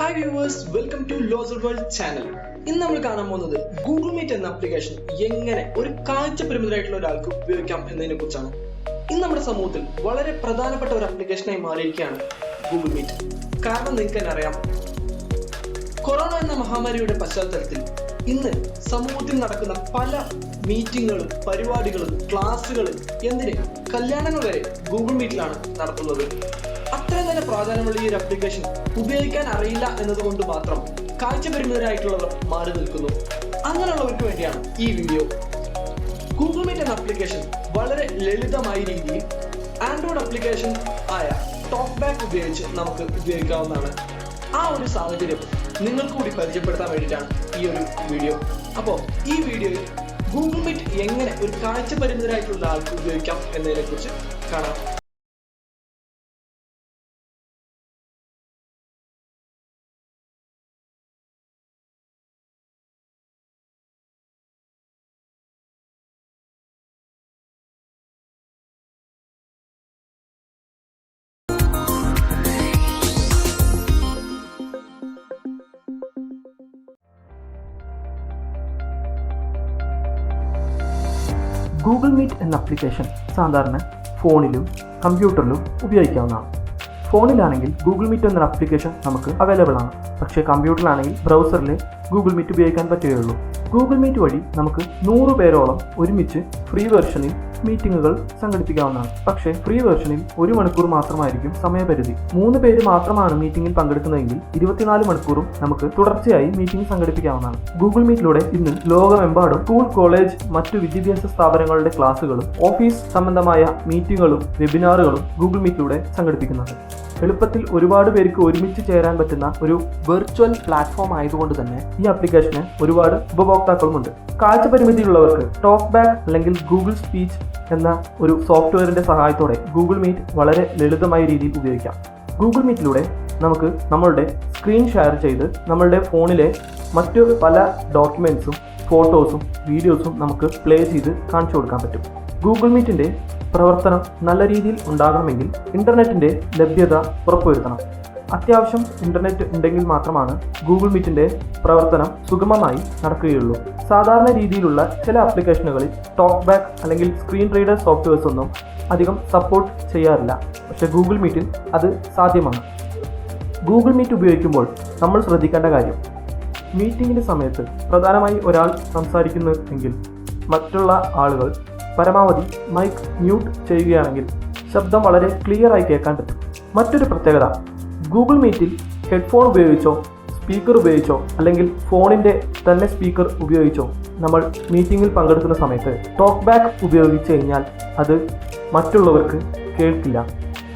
Hi viewers welcome to loser world channel ഇന്ന് നമ്മൾ കാണാൻ പോകുന്നത് ഗൂഗിൾ മീറ്റ് എന്ന ആപ്ലിക്കേഷൻ എങ്ങനെ ഒരു കാഴ്ച പരിമിതരായിട്ടുള്ള ഒരാൾക്ക് ഉപയോഗിക്കാം എന്നതിനെ കുറിച്ചാണ്. ഇന്ന് നമ്മുടെ സമൂഹത്തിൽ വളരെ പ്രധാനപ്പെട്ട ഒരു ആപ്ലിക്കേഷനായി മാറിയിരിക്കുകയാണ് ഗൂഗിൾ മീറ്റ് കാരണം നിങ്ങൾക്ക് തന്നെ അറിയാം കൊറോണ എന്ന മഹാമാരിയുടെ പശ്ചാത്തലത്തിൽ ഇന്ന് സമൂഹത്തിൽ നടക്കുന്ന പല മീറ്റിങ്ങുകളും പരിപാടികളും ക്ലാസ്സുകളും എന്തിന് കല്യാണങ്ങൾ വരെ ഗൂഗിൾ മീറ്റിലാണ് നടത്തുന്നത്. അത്രയും തന്നെ പ്രാധാന്യമുള്ള ഈ ഒരു ആപ്ലിക്കേഷൻ ഉപയോഗിക്കാൻ അറിയില്ല എന്നതുകൊണ്ട് മാത്രം കാഴ്ചപരിമിതരായിട്ടുള്ളവർ മാറി നിൽക്കുന്നു. അങ്ങനെയുള്ളവർക്ക് വേണ്ടിയാണ് ഈ വീഡിയോ ഗൂഗിൾ മീറ്റ് എന്ന ആപ്ലിക്കേഷൻ വളരെ ലളിതമായ രീതിയിൽ ആൻഡ്രോയിഡ് ആപ്ലിക്കേഷൻ ആയ ടോക്ക് ബാക്ക് ഉപയോഗിച്ച് നമുക്ക് ഉപയോഗിക്കാവുന്നതാണ്. ആ ഒരു സാഹചര്യം നിങ്ങൾക്ക് കൂടി പരിചയപ്പെടുത്താൻ വേണ്ടിയിട്ടാണ് ഈ ഒരു വീഡിയോ അപ്പോൾ ഈ വീഡിയോയിൽ ഗൂഗിൾ മീറ്റ് എങ്ങനെ ഒരു കാഴ്ച പരിമിതരായിട്ടുള്ള ആൾക്ക് ഉപയോഗിക്കാം എന്നതിനെക്കുറിച്ച് കാണാം. ഗൂഗിൾ മീറ്റ് എന്ന ആപ്ലിക്കേഷൻ സാധാരണ ഫോണിലും കമ്പ്യൂട്ടറിലും ഉപയോഗിക്കാവുന്നതാണ്. ഫോണിലാണെങ്കിൽ ഗൂഗിൾ മീറ്റ് എന്ന ആപ്ലിക്കേഷൻ നമുക്ക് അവൈലബിൾ ആണ്. പക്ഷേ കമ്പ്യൂട്ടറിലാണെങ്കിൽ ബ്രൗസറിൽ ഗൂഗിൾ മീറ്റ് ഉപയോഗിക്കാൻ പറ്റുകയുള്ളൂ. ഗൂഗിൾ മീറ്റ് വഴി നമുക്ക് നൂറ് പേരോളം ഒരുമിച്ച് ഫ്രീ വെർഷനിൽ മീറ്റിങ്ങുകൾ സംഘടിപ്പിക്കാവുന്നതാണ്. പക്ഷേ ഫ്രീ വേർഷനിൽ ഒരു മണിക്കൂർ മാത്രമായിരിക്കും സമയപരിധി. മൂന്ന് പേര് മാത്രമാണ് മീറ്റിംഗിൽ പങ്കെടുക്കുന്നതെങ്കിൽ ഇരുപത്തിനാല് മണിക്കൂറും നമുക്ക് തുടർച്ചയായി മീറ്റിംഗ് സംഘടിപ്പിക്കാവുന്നതാണ്. ഗൂഗിൾ മീറ്റിലൂടെ ഇന്ന് ലോകമെമ്പാടും സ്കൂൾ കോളേജ് മറ്റു വിദ്യാഭ്യാസ സ്ഥാപനങ്ങളുടെ ക്ലാസുകളും ഓഫീസ് സംബന്ധമായ മീറ്റിങ്ങുകളും വെബിനാറുകളും ഗൂഗിൾ മീറ്റിലൂടെ സംഘടിപ്പിക്കുന്നുണ്ട്. എളുപ്പത്തിൽ ഒരുപാട് പേർക്ക് ഒരുമിച്ച് ചേരാൻ പറ്റുന്ന ഒരു വെർച്വൽ പ്ലാറ്റ്ഫോം ആയതുകൊണ്ട് തന്നെ ഈ ആപ്ലിക്കേഷന് ഒരുപാട് ഉപഭോക്താക്കളുമുണ്ട്. കാഴ്ച പരിമിതിയുള്ളവർക്ക് ടോക്ക് ബാക്ക് അല്ലെങ്കിൽ ഗൂഗിൾ സ്പീച്ച് എന്ന ഒരു സോഫ്റ്റ്വെയറിന്റെ സഹായത്തോടെ ഗൂഗിൾ മീറ്റ് വളരെ ലളിതമായ രീതിയിൽ ഉപയോഗിക്കാം. ഗൂഗിൾ മീറ്റിലൂടെ നമുക്ക് നമ്മളുടെ സ്ക്രീൻ ഷെയർ ചെയ്ത് നമ്മളുടെ ഫോണിലെ മറ്റു പല ഡോക്യുമെന്റ്സും ഫോട്ടോസും വീഡിയോസും നമുക്ക് പ്ലേ ചെയ്ത് കാണിച്ചു കൊടുക്കാൻ പറ്റും. ഗൂഗിൾ മീറ്റിന്റെ പ്രവർത്തനം നല്ല രീതിയിൽ ഉണ്ടാകണമെങ്കിൽ ഇന്റർനെറ്റിന്റെ ലഭ്യത ഉറപ്പുവരുത്തണം. അത്യാവശ്യം ഇന്റർനെറ്റ് ഉണ്ടെങ്കിൽ മാത്രമാണ് ഗൂഗിൾ മീറ്റിന്റെ പ്രവർത്തനം സുഗമമായി നടക്കുകയുള്ളൂ. സാധാരണ രീതിയിലുള്ള ചില ആപ്ലിക്കേഷനുകളിൽ ടോക്ക് ബാക്ക് അല്ലെങ്കിൽ സ്ക്രീൻ റീഡർ സോഫ്റ്റ്വെയർസ് ഒന്നും അധികം സപ്പോർട്ട് ചെയ്യാറില്ല. പക്ഷേ ഗൂഗിൾ മീറ്റിൽ അത് സാധ്യമാണ്. ഗൂഗിൾ മീറ്റ് ഉപയോഗിക്കുമ്പോൾ നമ്മൾ ശ്രദ്ധിക്കേണ്ട കാര്യം മീറ്റിങ്ങിന്റെ സമയത്ത് പ്രധാനമായി ഒരാൾ സംസാരിക്കുന്നു എങ്കിൽ മറ്റുള്ള ആളുകൾ പരമാവധി മൈക്ക് മ്യൂട്ട് ചെയ്യുകയാണെങ്കിൽ ശബ്ദം വളരെ ക്ലിയർ ആയി കേൾക്കാൻ പറ്റും. മറ്റൊരു പ്രത്യേകത ഗൂഗിൾ മീറ്റിൽ ഹെഡ്ഫോൺ ഉപയോഗിച്ചോ സ്പീക്കർ ഉപയോഗിച്ചോ അല്ലെങ്കിൽ ഫോണിന്റെ തന്നെ സ്പീക്കർ ഉപയോഗിച്ചോ നമ്മൾ മീറ്റിങ്ങിൽ പങ്കെടുക്കുന്ന സമയത്ത് ടോക്ക് ബാക്ക് ഉപയോഗിച്ച് കഴിഞ്ഞാൽ അത് മറ്റുള്ളവർക്ക് കേൾക്കില്ല.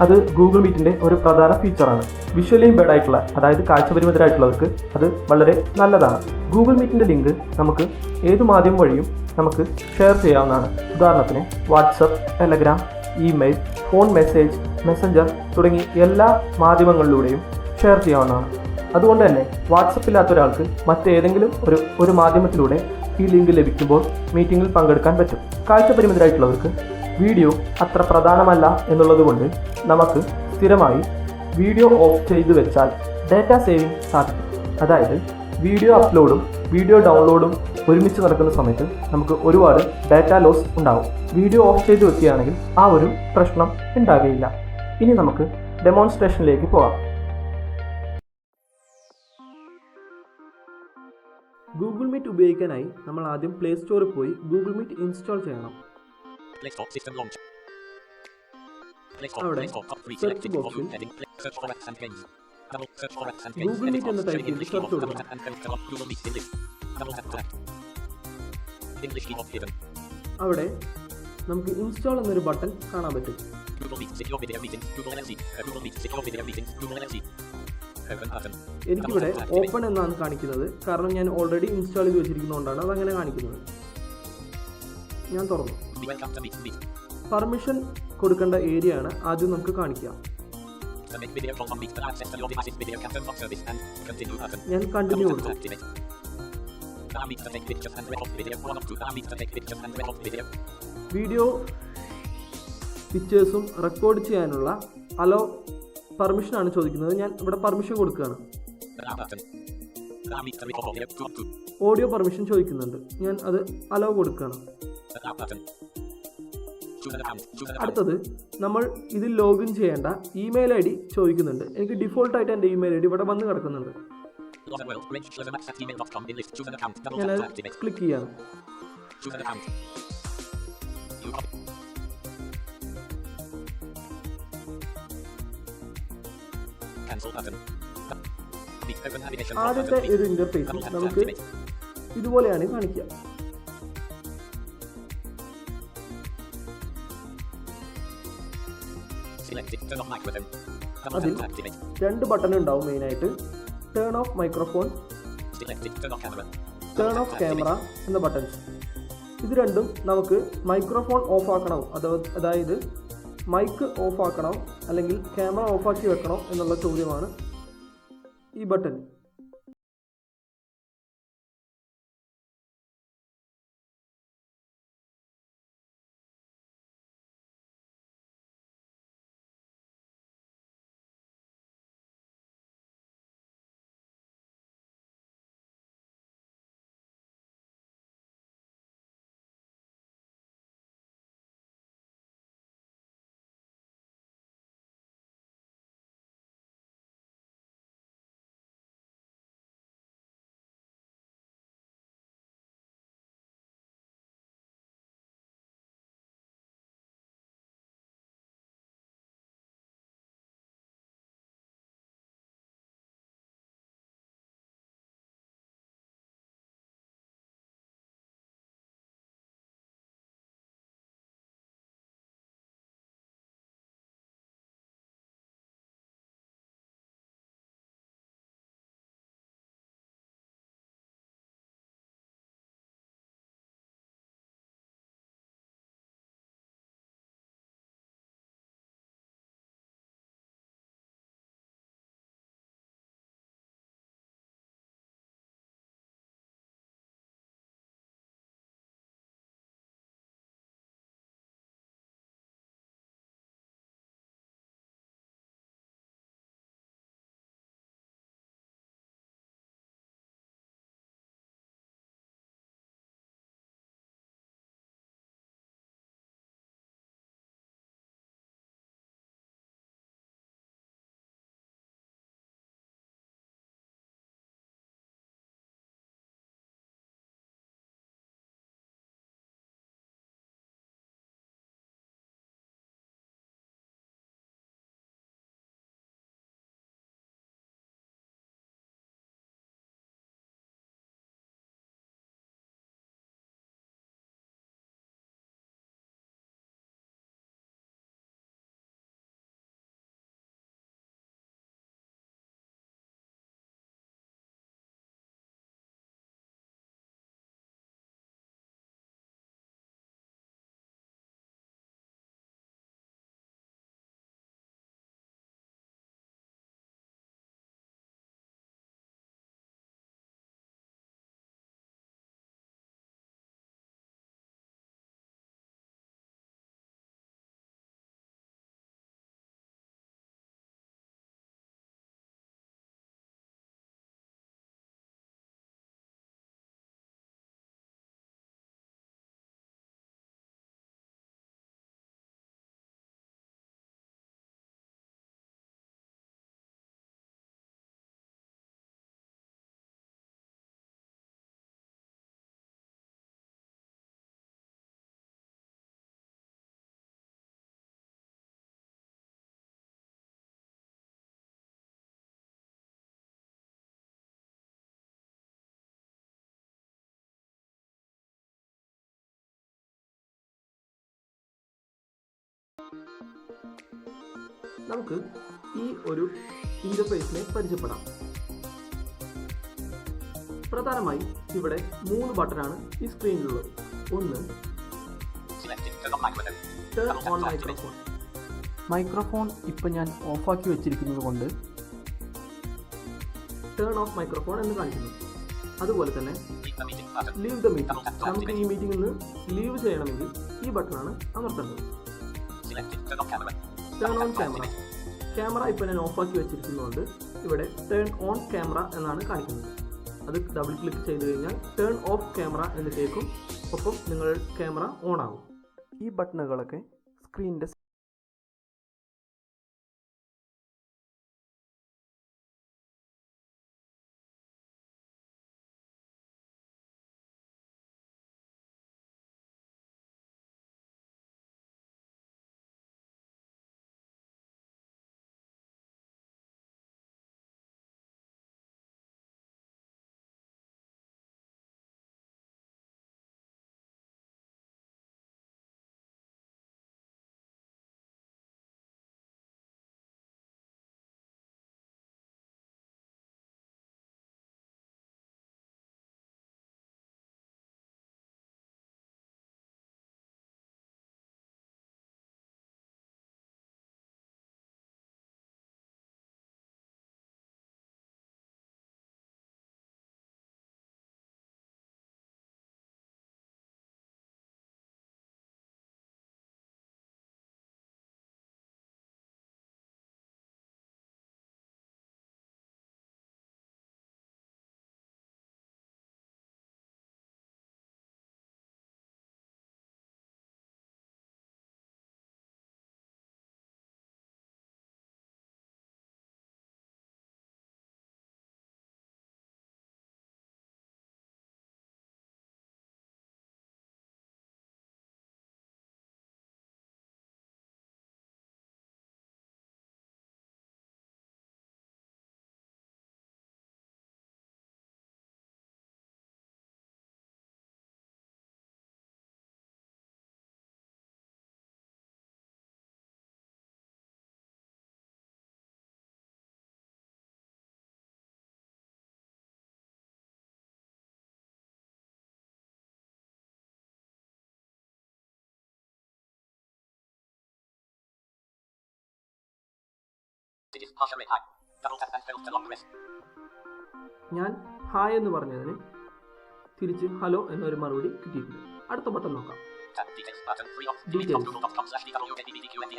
അത് ഗൂഗിൾ മീറ്റിന്റെ ഒരു പ്രധാന ഫീച്ചറാണ് വിഷ്വലി ഇമ്പേർഡ് ആയിട്ടുള്ള അതായത് കാഴ്ചപരിമിതരായിട്ടുള്ളവർക്ക് അത് വളരെ നല്ലതാണ്. ഗൂഗിൾ മീറ്റിന്റെ ലിങ്ക് നമുക്ക് ഏത് മാധ്യമം വഴിയും നമുക്ക് ഷെയർ ചെയ്യാവുന്നതാണ്. ഉദാഹരണത്തിന് WhatsApp Telegram email phone message Messenger തുടങ്ങി എല്ലാ മാധ്യമങ്ങളിലൂടെയും ഷെയർ ചെയ്യാവുന്നതാണ്. അതുകൊണ്ട് തന്നെ വാട്സപ്പില്ലാത്ത ഒരാൾക്ക് മറ്റേതെങ്കിലും ഒരു ഒരു മാധ്യമത്തിലൂടെ ഈ ലിങ്ക് ലഭിക്കുമ്പോൾ മീറ്റിങ്ങിൽ പങ്കെടുക്കാൻ പറ്റും. കാഴ്ചപരിമിതരായിട്ടുള്ളവർക്ക് വീഡിയോ അത്ര പ്രധാനമല്ല എന്നുള്ളതുകൊണ്ട് നമുക്ക് സ്ഥിരമായി വീഡിയോ ഓഫ് ചെയ്ത് വെച്ചാൽ ഡാറ്റ സേവിംഗ് സാധിക്കും. അതായത് വീഡിയോ അപ്ലോഡും വീഡിയോ ഡൗൺലോഡും ഒരുമിച്ച് നടക്കുന്ന സമയത്ത് നമുക്ക് ഒരുപാട് ഡാറ്റ ലോസ് ഉണ്ടാകും വീഡിയോ ഓഫ് ചെയ്ത് വെക്കുകയാണെങ്കിൽ ആ ഒരു പ്രശ്നം ഉണ്ടാകുകയില്ല. ഇനി നമുക്ക് ഡെമോൺസ്ട്രേഷനിലേക്ക് പോകാം. ഗൂഗിൾ മീറ്റ് ഉപയോഗിക്കാനായി നമ്മൾ ആദ്യം പ്ലേ സ്റ്റോറിൽ പോയി ഗൂഗിൾ മീറ്റ് ഇൻസ്റ്റാൾ ചെയ്യണം. അവിടെ Google Meet എന്ന് type ചെയ്ത് double കൊടുക്കണം. അവിടെ നമുക്ക് ഇൻസ്റ്റാൾ എന്നൊരു ബട്ടൺ കാണാൻ പറ്റും. Uh. എനിക്കിവിടെ ഓപ്പൺ എന്നാണ് കാണിക്കുന്നത് കാരണം ഞാൻ ഓൾറെഡി ഇൻസ്റ്റാൾ ചെയ്ത് വെച്ചിരിക്കുന്നതുകൊണ്ടാണ് അതങ്ങനെ കാണിക്കുന്നത് ഞാൻ തുറന്നു. പെർമിഷൻ കൊടുക്കേണ്ട ഏരിയ ആണ് ആദ്യം നമുക്ക് കാണിക്കുക ഞാൻ കണ്ടിന്യൂ. വീഡിയോ പിക്ചേഴ്സും റെക്കോർഡ് ചെയ്യാനുള്ള അലോ പെർമിഷനാണ് ചോദിക്കുന്നത് ഞാൻ ഇവിടെ പെർമിഷൻ കൊടുക്കുകയാണ്. ഓഡിയോ പെർമിഷൻ ചോദിക്കുന്നുണ്ട് ഞാൻ അത് അലോ കൊടുക്കുകയാണ് അടുത്തത് നമ്മൾ ഇതിൽ ലോഗിൻ ചെയ്യേണ്ട ഇമെയിൽ ഐ ഡി ചോദിക്കുന്നുണ്ട്. എനിക്ക് ഡിഫോൾട്ട് ആയിട്ട് എന്റെ ഇമെയിൽ ഐ ഡി ഇവിടെ വന്ന് കിടക്കുന്നുണ്ട്. ക്ലിക്ക് ചെയ്യാം ആദ്യത്തെ ഒരു ഇന്റർഫേസ് നമുക്ക് ഇതുപോലെയാണ് കാണിക്കുക. അതിൽ. രണ്ട് ബട്ടൺ ഉണ്ടാവും മെയിനായിട്ട് turn off microphone turn off camera എന്ന ബട്ടൺസ് ഇത് രണ്ടും നമുക്ക് മൈക്രോഫോൺ ഓഫ് ആക്കണോ. അതോ അതായത് മൈക്ക് ഓഫ് ആക്കണോ അല്ലെങ്കിൽ ക്യാമറ ഓഫാക്കി വെക്കണോ എന്നുള്ള ചോദ്യമാണ് ഈ ബട്ടൺ നമുക്ക് ഈ ഒരു ഇന്റർഫേസിനെ പരിചയപ്പെടാം. പ്രധാനമായി ഇവിടെ മൂന്ന് ബട്ടണാണ് ഈ സ്ക്രീനിലുള്ളത് ഒന്ന്. ടേൺ ഓൺ മൈക്രോഫോൺ മൈക്രോഫോൺ ഇപ്പം ഞാൻ ഓഫാക്കി വെച്ചിരിക്കുന്നത് കൊണ്ട് ടേൺ ഓഫ് മൈക്രോഫോൺ എന്ന് കാണിക്കുന്നു. അതുപോലെ തന്നെ. ലീവ് ദ മീറ്റിംഗ് നമുക്ക് ഈ മീറ്റിംഗിൽ നിന്ന് ലീവ് ചെയ്യണമെങ്കിൽ ഈ ബട്ടണാണ് അമർത്തേണ്ടത്. ടേൺ ഓൺ ക്യാമറ ക്യാമറ ഇപ്പോൾ ഞാൻ ഓഫ് ആക്കി വെച്ചിരിക്കുന്നതുകൊണ്ട് ഇവിടെ ടേൺ ഓൺ ക്യാമറ എന്നാണ് കാണിക്കുന്നത്. അത് ഡബിൾ ക്ലിക്ക് ചെയ്ത് കഴിഞ്ഞാൽ ടേൺ ഓഫ് ക്യാമറ എന്ന് കേൾക്കും ഒപ്പം നിങ്ങൾ ക്യാമറ ഓൺ ആകും ഈ ബട്ടണുകളൊക്കെ സ്ക്രീനിന്റെ ഞാൻ ഹായ് എന്ന് പറഞ്ഞതിന് തിരിച്ച് ഹലോ എന്നൊരു മറുപടി കിട്ടിയിട്ടുണ്ട് അടുത്ത ബട്ടൺ നോക്കാം.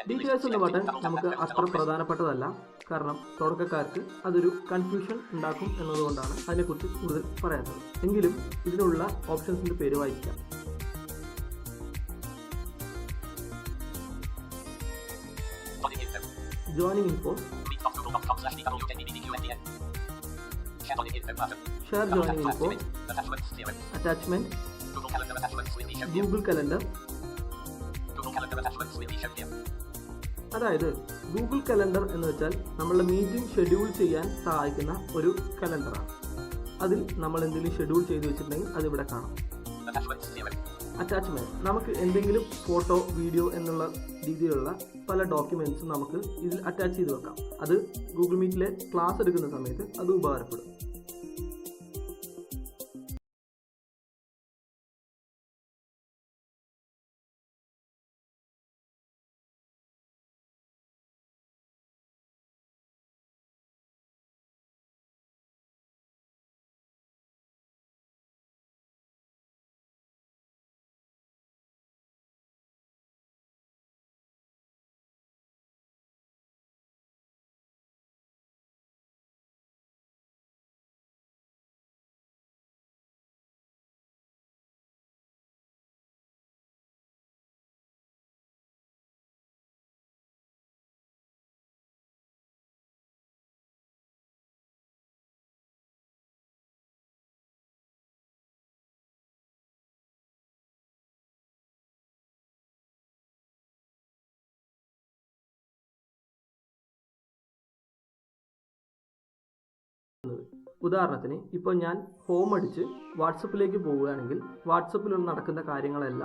ഡീറ്റെയിൽസ് എന്ന ബട്ടൺ നമുക്ക് അത്ര പ്രധാനപ്പെട്ടതല്ല കാരണം തുടക്കക്കാർക്ക് അതൊരു കൺഫ്യൂഷൻ ഉണ്ടാക്കും എന്നതുകൊണ്ടാണ് അതിനെക്കുറിച്ച് കൂടുതൽ പറയാത്തത് എങ്കിലും ഇതിനുള്ള ഓപ്ഷൻസിന്റെ പേര് വായിക്കാം. Slash dwndbdqndn. Share body info. Attachment Google Calendar. അതായത് ഗൂഗിൾ കലണ്ടർ എന്ന് വെച്ചാൽ നമ്മളുടെ മീറ്റിംഗ് ഷെഡ്യൂൾ ചെയ്യാൻ സഹായിക്കുന്ന ഒരു കലണ്ടറാണ് അതിൽ നമ്മൾ എന്തെങ്കിലും ഷെഡ്യൂൾ ചെയ്ത് വെച്ചിട്ടുണ്ടെങ്കിൽ അതിവിടെ കാണാം zero. അറ്റാച്ച്മെന്റ് നമുക്ക് എന്തെങ്കിലും ഫോട്ടോ വീഡിയോ എന്നുള്ള രീതിയിലുള്ള പല ഡോക്യുമെന്റ്സും നമുക്ക് ഇതിൽ അറ്റാച്ച് ചെയ്ത് വെക്കാം അത് ഗൂഗിൾ മീറ്റിലെ ക്ലാസ് എടുക്കുന്ന സമയത്ത് അത് ഉപകാരപ്പെടും ഉദാഹരണത്തിന് ഇപ്പോൾ ഞാൻ ഹോം അടിച്ച് വാട്സപ്പിലേക്ക് പോവുകയാണെങ്കിൽ വാട്സപ്പിൽ നടക്കുന്ന കാര്യങ്ങളെല്ലാം.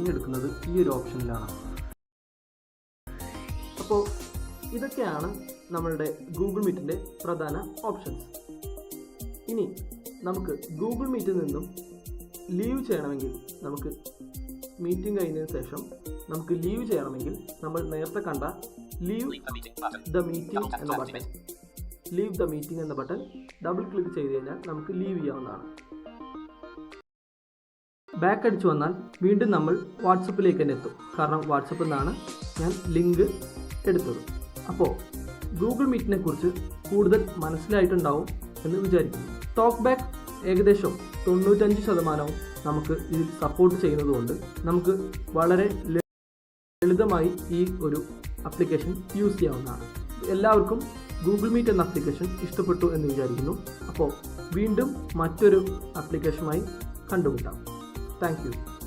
തിരഞ്ഞെടുക്കുന്നത് ഈ ഒരു ഓപ്ഷനിലാണ്. അപ്പോൾ ഇതൊക്കെയാണ് നമ്മളുടെ ഗൂഗിൾ മീറ്റിന്റെ പ്രധാന ഓപ്ഷൻസ്. ഇനി നമുക്ക് ഗൂഗിൾ മീറ്റിൽ നിന്നും ലീവ് ചെയ്യണമെങ്കിൽ നമുക്ക് മീറ്റിംഗ് കഴിഞ്ഞതിന് ശേഷം നമുക്ക് ലീവ് ചെയ്യണമെങ്കിൽ നമ്മൾ നേരത്തെ കണ്ട ലീവ്. ദ മീറ്റിംഗ് എന്ന ബട്ടൺ ലീവ് ദ മീറ്റിംഗ് എന്ന ബട്ടൺ ഡബിൾ ക്ലിക്ക് ചെയ്ത് കഴിഞ്ഞാൽ നമുക്ക് ലീവ് ചെയ്യാവുന്നതാണ്. ബാക്ക് അടിച്ചു വന്നാൽ വീണ്ടും നമ്മൾ വാട്സപ്പിലേക്ക് തന്നെ എത്തും. കാരണം വാട്സപ്പിൽ നിന്നാണ് ഞാൻ ലിങ്ക് എടുത്തത്. അപ്പോൾ ഗൂഗിൾ മീറ്റിനെ കുറിച്ച് കൂടുതൽ മനസ്സിലായിട്ടുണ്ടാവും എന്ന് വിചാരിക്കുന്നു. ടോക്ക് ബാക്ക് ഏകദേശം തൊണ്ണൂറ്റഞ്ച് ശതമാനവും നമുക്ക് ഇതിൽ സപ്പോർട്ട് ചെയ്യുന്നതുകൊണ്ട് നമുക്ക് വളരെ ലളിതമായി ഈ ഒരു അപ്ലിക്കേഷൻ യൂസ് ചെയ്യാവുന്നതാണ്. എല്ലാവർക്കും ഗൂഗിൾ മീറ്റ് എന്ന അപ്ലിക്കേഷൻ ഇഷ്ടപ്പെട്ടു എന്ന് വിചാരിക്കുന്നു. അപ്പോൾ വീണ്ടും മറ്റൊരു അപ്ലിക്കേഷനുമായി കണ്ടുമുട്ടാം. Thank you.